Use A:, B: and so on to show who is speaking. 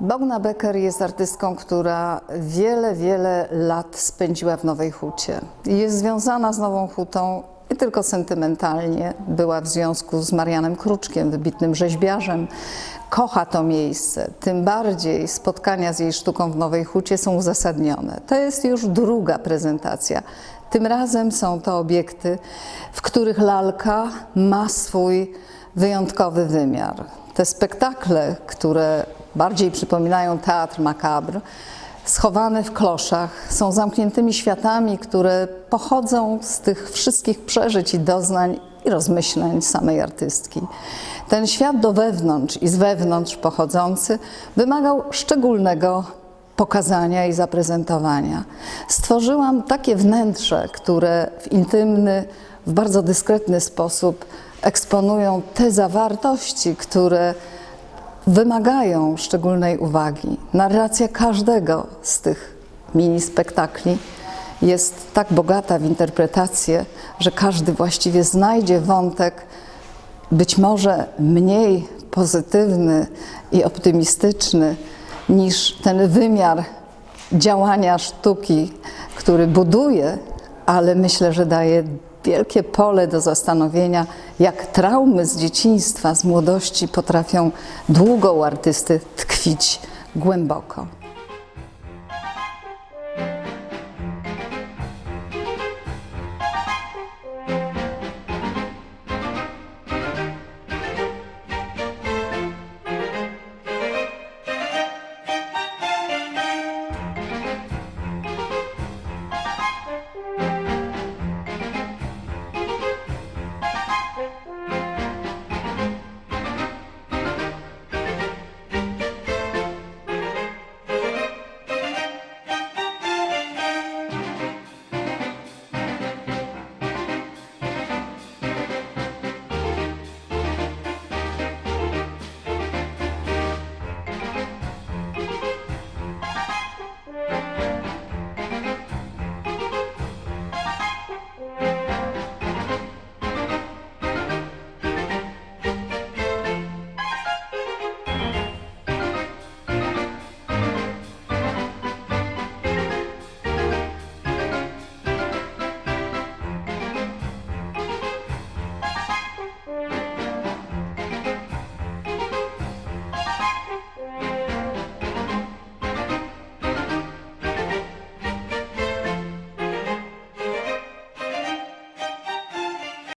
A: Bogna Becker jest artystką, która wiele, wiele lat spędziła w Nowej Hucie. Jest związana z Nową Hutą nie tylko sentymentalnie, była w związku z Marianem Kruczkiem, wybitnym rzeźbiarzem. Kocha to miejsce, tym bardziej spotkania z jej sztuką w Nowej Hucie są uzasadnione. To jest już druga prezentacja. Tym razem są to obiekty, w których lalka ma swój wyjątkowy wymiar. Te spektakle, które bardziej przypominają teatr macabre, schowane w kloszach, są zamkniętymi światami, które pochodzą z tych wszystkich przeżyć i doznań i rozmyśleń samej artystki. Ten świat do wewnątrz i z wewnątrz pochodzący wymagał szczególnego pokazania i zaprezentowania. Stworzyłam takie wnętrze, które w intymny, w bardzo dyskretny sposób eksponują te zawartości, które wymagają szczególnej uwagi. Narracja każdego z tych mini spektakli jest tak bogata w interpretację, że każdy właściwie znajdzie wątek być może mniej pozytywny i optymistyczny niż ten wymiar działania sztuki, który buduje, ale myślę, że daje wielkie pole do zastanowienia, jak traumy z dzieciństwa, z młodości potrafią długo u artysty tkwić głęboko.